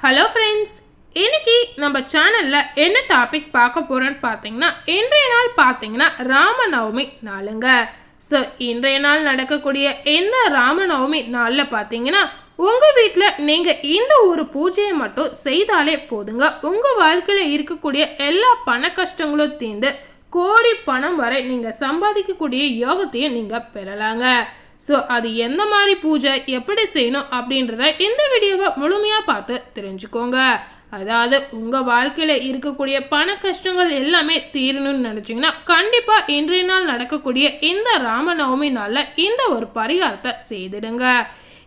Hello friends இன்னைக்கு நம்ம சேனலில் என்ன டாபிக் பார்க்க போகிறோன்னு பார்த்தீங்கன்னா இன்றைய நாள் பார்த்தீங்கன்னா ராமநவமி நாளுங்க. ஸோ இன்றைய நாள் நடக்கக்கூடிய இந்த ராமநவமி நாளில் பார்த்தீங்கன்னா உங்கள் வீட்டில் நீங்கள் இந்த ஒரு பூஜையை மட்டும் செய்தாலே போதுங்க. உங்கள் வாழ்க்கையில் இருக்கக்கூடிய எல்லா பண கஷ்டங்களும் தீர்ந்து கோடி பணம் வரை நீங்கள் சம்பாதிக்கக்கூடிய யோகத்தையும் நீங்கள் பெறலாங்க. ஸோ அது எந்த மாதிரி பூஜை எப்படி செய்யணும் அப்படின்றத இந்த வீடியோவை முழுமையாக பார்த்து தெரிஞ்சுக்கோங்க. அதாவது உங்கள் வாழ்க்கையில் இருக்கக்கூடிய பண கஷ்டங்கள் எல்லாமே தீரணும்னு நினச்சிங்கன்னா கண்டிப்பாக இன்றைய நாள் நடக்கக்கூடிய இந்த ராமநவமி நாளில் இந்த ஒரு பரிகாரத்தை செய்திடுங்க.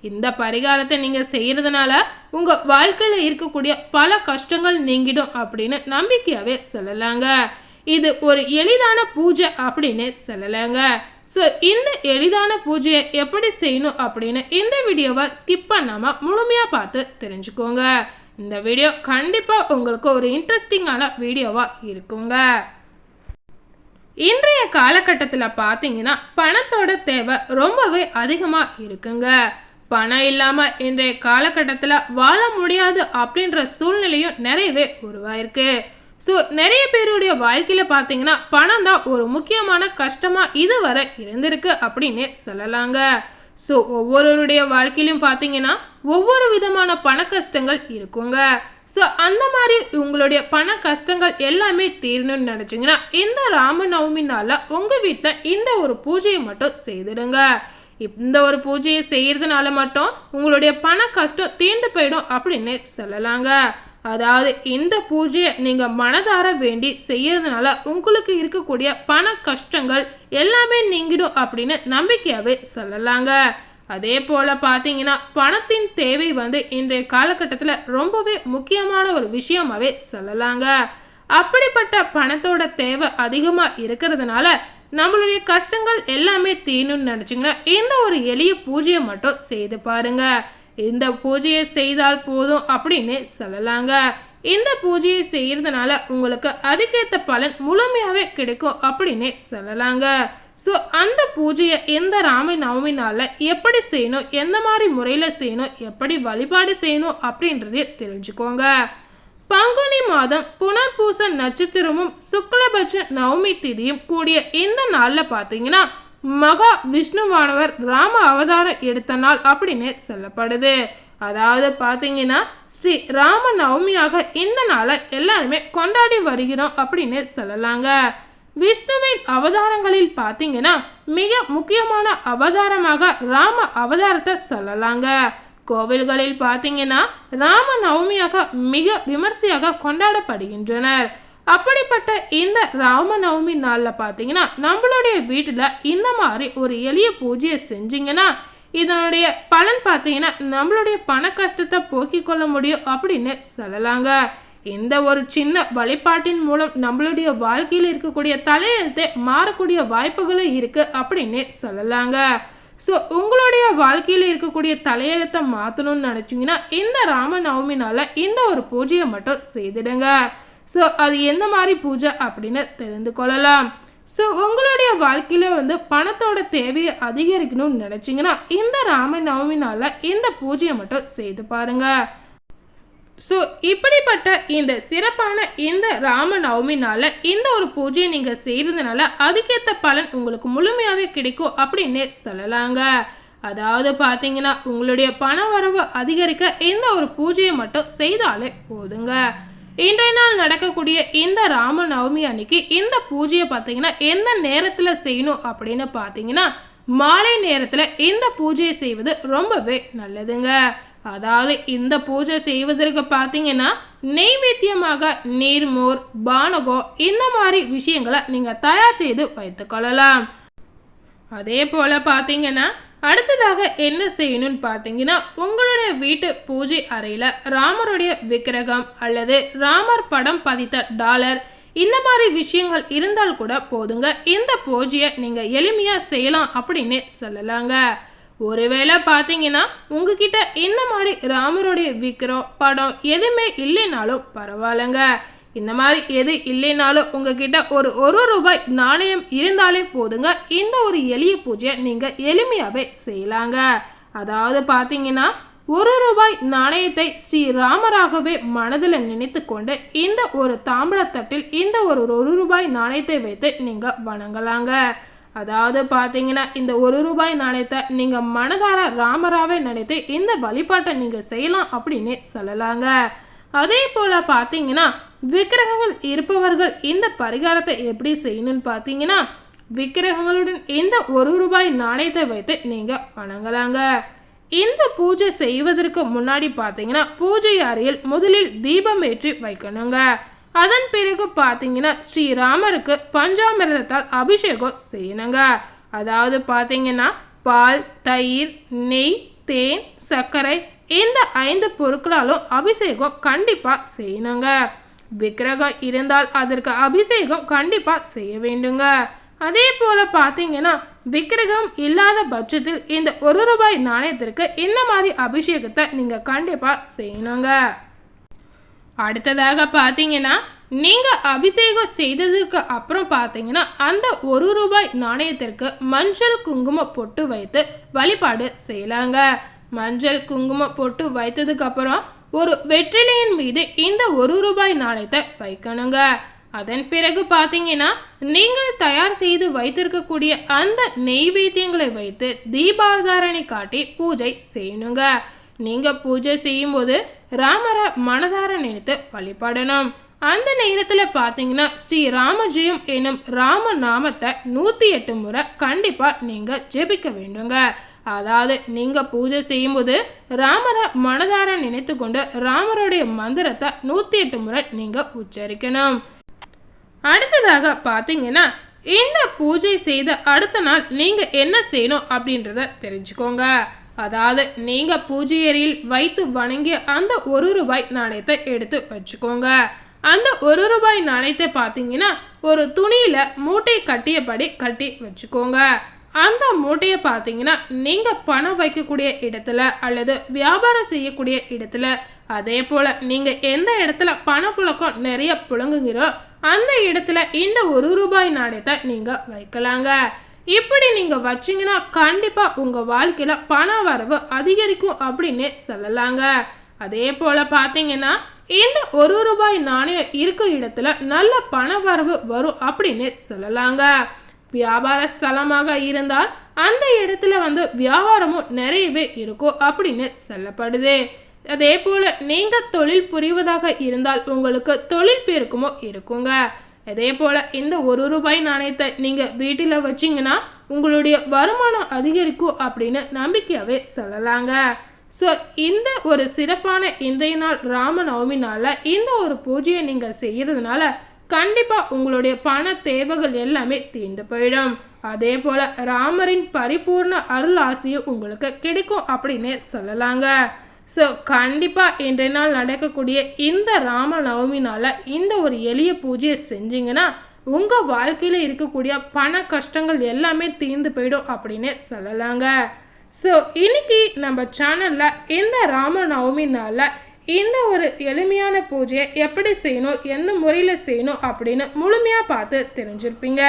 இந்த பரிகாரத்தை நீங்கள் செய்கிறதுனால உங்கள் வாழ்க்கையில் இருக்கக்கூடிய பல கஷ்டங்கள் நீங்கிடும் அப்படின்னு நம்பிக்கையாகவே சொல்லலாங்க. இது ஒரு எளிதான பூஜை அப்படின்னு சொல்லலாங்க. ஸோ இந்த எளிதான பூஜையை எப்படி செய்யணும் அப்படின்னு இந்த வீடியோவை ஸ்கிப் பண்ணாமல் முழுமையாக பார்த்து தெரிஞ்சுக்கோங்க. இந்த வீடியோ கண்டிப்பாக உங்களுக்கு ஒரு இன்ட்ரெஸ்டிங்கான வீடியோவாக இருக்குங்க. இன்றைய காலகட்டத்தில் பார்த்தீங்கன்னா பணத்தோட தேவை ரொம்பவே அதிகமாக இருக்குங்க. பணம் இல்லாமல் இன்றைய காலகட்டத்தில் வாழ முடியாது அப்படின்ற சூழ்நிலையும் நிறையவே உருவாயிருக்கு. ஸோ நிறைய பேருடைய வாழ்க்கையில் பார்த்தீங்கன்னா பணம் தான் ஒரு முக்கியமான கஷ்டமாக இதுவரை இருந்திருக்கு அப்படின்னு சொல்லலாங்க. ஸோ ஒவ்வொருவருடைய வாழ்க்கையிலும் பார்த்தீங்கன்னா ஒவ்வொரு விதமான பண கஷ்டங்கள் இருக்குங்க. ஸோ அந்த மாதிரி உங்களுடைய பண கஷ்டங்கள் எல்லாமே தீரணும்னு நினச்சிங்கன்னா இந்த ராமநவமி நாளில் உங்கள் வீட்டில் இந்த ஒரு பூஜையை மட்டும் செய்திடுங்க. இந்த ஒரு பூஜையை செய்கிறதுனால மட்டும் உங்களுடைய பண கஷ்டம் தீர்ந்து போயிடும் அப்படின்னு சொல்லலாங்க. அதாவது இந்த பூஜையை நீங்கள் மனதார வேண்டி செய்யறதுனால உங்களுக்கு இருக்கக்கூடிய பண கஷ்டங்கள் எல்லாமே நீங்கிடும் அப்படின்னு நம்பிக்கையாகவே சொல்லலாங்க. அதே போல் பார்த்தீங்கன்னா பணத்தின் தேவை வந்து இன்றைய காலகட்டத்தில் ரொம்பவே முக்கியமான ஒரு விஷயமாகவே சொல்லலாங்க. அப்படிப்பட்ட பணத்தோட தேவை அதிகமாக இருக்கிறதுனால நம்மளுடைய கஷ்டங்கள் எல்லாமே தீணும்னு நினச்சிங்கன்னா இந்த ஒரு எளிய பூஜையை மட்டும் செய்து பாருங்கள் இந்த பூஜையை செய்தால் போதும் அப்படின்னு சொல்லலாங்க. இந்த பூஜையை செய்கிறதுனால உங்களுக்கு அதுக்கேற்ற பலன் முழுமையாகவே கிடைக்கும் அப்படின்னு சொல்லலாங்க. ஸோ அந்த பூஜையை எந்த ராம நவமி நாளில் எப்படி செய்யணும் எந்த மாதிரி முறையில் செய்யணும் எப்படி வழிபாடு செய்யணும் அப்படின்றதே தெரிஞ்சுக்கோங்க. பங்குனி மாதம் புனர்பூச நட்சத்திரமும் சுக்லபட்ச நவமி திதியும் கூடிய இந்த நாளில் பார்த்தீங்கன்னா மகா விஷ்ணுவானவர் ராம அவதாரம் எடுத்த நாள் அப்படின்னு சொல்லப்படுது. அதாவது பார்த்தீங்கன்னா ஸ்ரீ ராம நவமியாக இந்த நாளை எல்லாருமே கொண்டாடி வருகிறோம் அப்படின்னு சொல்லலாங்க. விஷ்ணுவின் அவதாரங்களில் பார்த்தீங்கன்னா மிக முக்கியமான அவதாரமாக ராம அவதாரத்தை சொல்லலாங்க. கோவில்களில் பார்த்தீங்கன்னா ராம நவமியாக மிக விமர்சையாக கொண்டாடப்படுகின்றனர். அப்படிப்பட்ட இந்த ராம நவமி நாளில் பார்த்தீங்கன்னா நம்மளுடைய வீட்டில் இந்த மாதிரி ஒரு எளிய பூஜையை செஞ்சிங்கன்னா இதனுடைய பலன் பார்த்தீங்கன்னா நம்மளுடைய பண கஷ்டத்தை போக்கிக் கொள்ள முடியும் அப்படின்னு சொல்லலாங்க. இந்த ஒரு சின்ன வழிபாட்டின் மூலம் நம்மளுடைய வாழ்க்கையில் இருக்கக்கூடிய தலையெழுத்தை மாறக்கூடிய வாய்ப்புகளும் இருக்குது அப்படின்னு சொல்லலாங்க. ஸோ உங்களுடைய வாழ்க்கையில் இருக்கக்கூடிய தலையெழுத்தை மாற்றணும்னு நினச்சிங்கன்னா இந்த ராமநவமினால் நாளில் இந்த ஒரு பூஜையை மட்டும் செய்திடுங்க. ஸோ அது எந்த மாதிரி பூஜை அப்படின்னு தெரிந்து கொள்ளலாம். ஸோ உங்களுடைய வாழ்க்கையில் வந்து பணத்தோட தேவையை அதிகரிக்கணும்னு நினச்சிங்கன்னா இந்த ராம நவமி நாளில் இந்த பூஜையை மட்டும் செய்து பாருங்கள் ஸோ இப்படிப்பட்ட இந்த சிறப்பான இந்த ராம நவமினால் இந்த ஒரு பூஜையை நீங்கள் செய்கிறதுனால அதுக்கேற்ற பலன் உங்களுக்கு முழுமையாகவே கிடைக்கும் அப்படின்னே சொல்லலாங்க. அதாவது பார்த்தீங்கன்னா உங்களுடைய பண வரவு அதிகரிக்க இந்த ஒரு பூஜையை மட்டும் செய்தாலே போதுங்க. இன்றைய நாள் நடக்கக்கூடிய இந்த ராம நவமி அன்னைக்கு இந்த பூஜையை பார்த்தீங்கன்னா எந்த நேரத்தில் செய்யணும் அப்படின்னு பார்த்தீங்கன்னா மாலை நேரத்தில் இந்த பூஜையை செய்வது ரொம்பவே நல்லதுங்க. அதாவது இந்த பூஜை செய்வதற்கு பார்த்தீங்கன்னா நெய்வேத்தியமாக நீர்மோர் பானகம் இந்த மாதிரி விஷயங்களை நீங்கள் தயார் செய்து வைத்துக்கொள்ளலாம் அதே போல் பார்த்தீங்கன்னா அடுத்ததாக என்ன செய்யணும்னு பார்த்தீங்கன்னா உங்களுடைய வீட்டு பூஜை அறையில் ராமருடைய விக்கிரகம் அல்லது ராமர் படம் பதித்த டாலர் இந்த மாதிரி விஷயங்கள் இருந்தால் கூட போதுங்க. இந்த பூஜையை நீங்கள் எளிமையாக செய்யலாம் அப்படின்னு சொல்லலாங்க. ஒருவேளை பார்த்தீங்கன்னா உங்ககிட்ட இந்த மாதிரி ராமருடைய விக்கிரம் படம் எதுவுமே இல்லைனாலும் பரவாயில்லைங்க. இந்த மாதிரி எது இல்லைனாலும் உங்ககிட்ட ஒரு ஒரு ரூபாய் நாணயம் இருந்தாலே போதுங்க. இந்த ஒரு எளிய பூஜையை நீங்கள் எளிமையாகவே செய்யலாங்க. அதாவது பார்த்தீங்கன்னா ஒரு ரூபாய் நாணயத்தை ஸ்ரீ ராமராகவே மனதில் நினைத்து கொண்டு இந்த ஒரு தாம்பழத்தட்டில் இந்த ஒரு ஒரு ரூபாய் நாணயத்தை வைத்து நீங்கள் வணங்கலாங்க. அதாவது பார்த்தீங்கன்னா இந்த ஒரு ரூபாய் நாணயத்தை நீங்கள் மனதார ராமராகவே நினைத்து இந்த வழிபாட்டை நீங்கள் செய்யலாம் அப்படின்னு சொல்லலாங்க. அதே போல் பார்த்தீங்கன்னா விக்கிரகங்கள் இருப்பவர்கள் இந்த பரிகாரத்தை எப்படி செய்யணும்னு பார்த்தீங்கன்னா விக்கிரகங்களுடன் இந்த ஒரு ரூபாய் நாணயத்தை வைத்து நீங்கள் வணங்கலாங்க. இந்த பூஜை செய்வதற்கு முன்னாடி பார்த்தீங்கன்னா பூஜை அறையில் முதலில் தீபம் ஏற்றி வைக்கணுங்க. அதன் பிறகு பார்த்தீங்கன்னா ஸ்ரீராமருக்கு பஞ்சாமிரதத்தால் அபிஷேகம் செய்யணுங்க. அதாவது பார்த்தீங்கன்னா பால் தயிர் நெய் தேன் சர்க்கரை இந்த ஐந்து பொருட்களாலும் அபிஷேகம் கண்டிப்பாக செய்யணுங்க. விக்கிரகம் இருந்தால் அதற்கு அபிஷேகம் கண்டிப்பாக செய்ய வேண்டுங்க. அதே போல் பார்த்தீங்கன்னா விக்கிரகம் இல்லாத பட்சத்தில் இந்த ஒரு ரூபாய் நாணயத்திற்கு இந்த மாதிரி அபிஷேகத்தை நீங்கள் கண்டிப்பாக செய்யணுங்க. அடுத்ததாக பார்த்தீங்கன்னா நீங்கள் அபிஷேகம் செய்ததுக்கு அப்புறம் பார்த்தீங்கன்னா அந்த ஒரு ரூபாய் நாணயத்திற்கு மஞ்சள் குங்குமம் பொட்டு வைத்து வழிபாடு செய்யலாங்க. மஞ்சள் குங்குமம் பொட்டு வைத்ததுக்கு அப்புறம் ஒரு வெற்றிலையின் மீது இந்த ஒரு ரூபாய் நாணயத்தை வைக்கணுங்க. அதன் பிறகு பார்த்தீங்கன்னா நீங்கள் தயார் செய்து வைத்திருக்கக்கூடிய அந்த நெய்வேத்தியங்களை வைத்து தீபாரதாரணை காட்டி பூஜை செய்யணுங்க. நீங்கள் பூஜை செய்யும்போது ராமரை மனதார நினைத்து வழிபடணும். அந்த நேரத்தில் பார்த்தீங்கன்னா ஸ்ரீ ராமஜெயம் எனும் ராம நாமத்தை நூற்றி எட்டு முறை கண்டிப்பாக நீங்கள் ஜெபிக்க வேண்டுங்க. அதாவது நீங்கள் பூஜை செய்யும்போது ராமரை மனதார நினைத்து கொண்டு ராமருடைய மந்திரத்தை நூற்றி எட்டு முறை நீங்கள் உச்சரிக்கணும். அடுத்ததாக பார்த்தீங்கன்னா இந்த பூஜை செய்த அடுத்த நாள் நீங்கள் என்ன செய்யணும் அப்படின்றத தெரிஞ்சுக்கோங்க. அதாவது நீங்கள் பூஜை அறையில் வைத்து வணங்கிய அந்த ஒரு ரூபாய் நாணயத்தை எடுத்து வச்சுக்கோங்க. அந்த ஒரு ரூபாய் நாணயத்தை பார்த்தீங்கன்னா ஒரு துணியில் மூட்டை கட்டியபடி கட்டி வச்சுக்கோங்க. அந்த மூட்டையை பார்த்தீங்கன்னா நீங்கள் பணம் வைக்கக்கூடிய இடத்துல அல்லது வியாபாரம் செய்யக்கூடிய இடத்துல அதே போல் நீங்கள் எந்த இடத்துல பணப்புழக்கம் நிறைய புழங்குகிறோ அந்த இடத்துல இந்த ஒரு ரூபாய் நாணயத்தை நீங்கள் வைக்கலாங்க. இப்படி நீங்கள் வச்சிங்கன்னா கண்டிப்பாக உங்கள் வாழ்க்கையில் பண வரவு அதிகரிக்கும் அப்படின்னு சொல்லலாங்க. அதே போல் பார்த்தீங்கன்னா இந்த ஒரு ரூபாய் நாணயம் இருக்கும் இடத்துல நல்ல பண வரவு வரும் அப்படின்னு சொல்லலாங்க. வியாபார ஸ்தலமாக இருந்தால் அந்த இடத்துல வந்து வியாபாரமும் நிறையவே இருக்கும் அப்படின்னு சொல்லப்படுது. அதே போல் நீங்கள் தொழில் புரிவதாக இருந்தால் உங்களுக்கு தொழில் பெருக்கமோ இருக்குங்க. அதே போல் இந்த ஒரு ரூபாய் நாணயத்தை நீங்கள் வீட்டில் வச்சிங்கன்னா உங்களுடைய வருமானம் அதிகரிக்கும் அப்படின்னு நம்பிக்கையாகவே சொல்லலாங்க. ஸோ இந்த ஒரு சிறப்பான இன்றைய நாள் ராமநவமி நாளில் இந்த ஒரு பூஜையை நீங்கள் செய்கிறதுனால கண்டிப்பாக உங்களுடைய பண தேவைகள் எல்லாமே தீர்ந்து போயிடும். அதே போல் ராமரின் பரிபூர்ண அருள் ஆசையும் உங்களுக்கு கிடைக்கும் அப்படின்னே சொல்லலாங்க. ஸோ கண்டிப்பாக இன்றைய நாள் நடக்கக்கூடிய இந்த ராம நவமினால் இந்த ஒரு எளிய பூஜையை செஞ்சீங்கன்னா உங்கள் வாழ்க்கையில் இருக்கக்கூடிய பண கஷ்டங்கள் எல்லாமே தீர்ந்து போயிடும் அப்படின்னு சொல்லலாங்க. ஸோ இன்னைக்கு நம்ம சேனலில் இந்த ராம நவமினால் இந்த ஒரு எளிமையான பூஜையை எப்படி செய்யணும் எந்த முறையில் செய்யணும் அப்படின்னு முழுமையாக பார்த்து தெரிஞ்சிருப்பீங்க.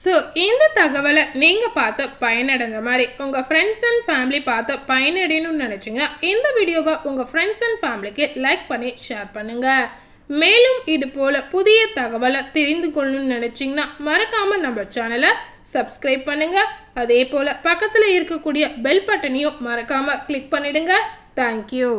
ஸோ இந்த தகவலை நீங்கள் பார்த்து பயனடைந்த மாதிரி உங்கள் ஃப்ரெண்ட்ஸ் அண்ட் ஃபேமிலி பார்த்து பயனடையணும்னு நினச்சிங்கன்னா இந்த வீடியோவை உங்கள் ஃப்ரெண்ட்ஸ் அண்ட் ஃபேமிலிக்கு லைக் பண்ணி ஷேர் பண்ணுங்கள் மேலும் இது போல் புதிய தகவலை தெரிந்து கொள்ளணும்னு நினச்சிங்கன்னா மறக்காமல் நம்ம சேனலை சப்ஸ்கிரைப் பண்ணுங்கள் அதே போல் பக்கத்தில் இருக்கக்கூடிய பெல் பட்டனையும் மறக்காமல் கிளிக் பண்ணிவிடுங்க தேங்க்யூ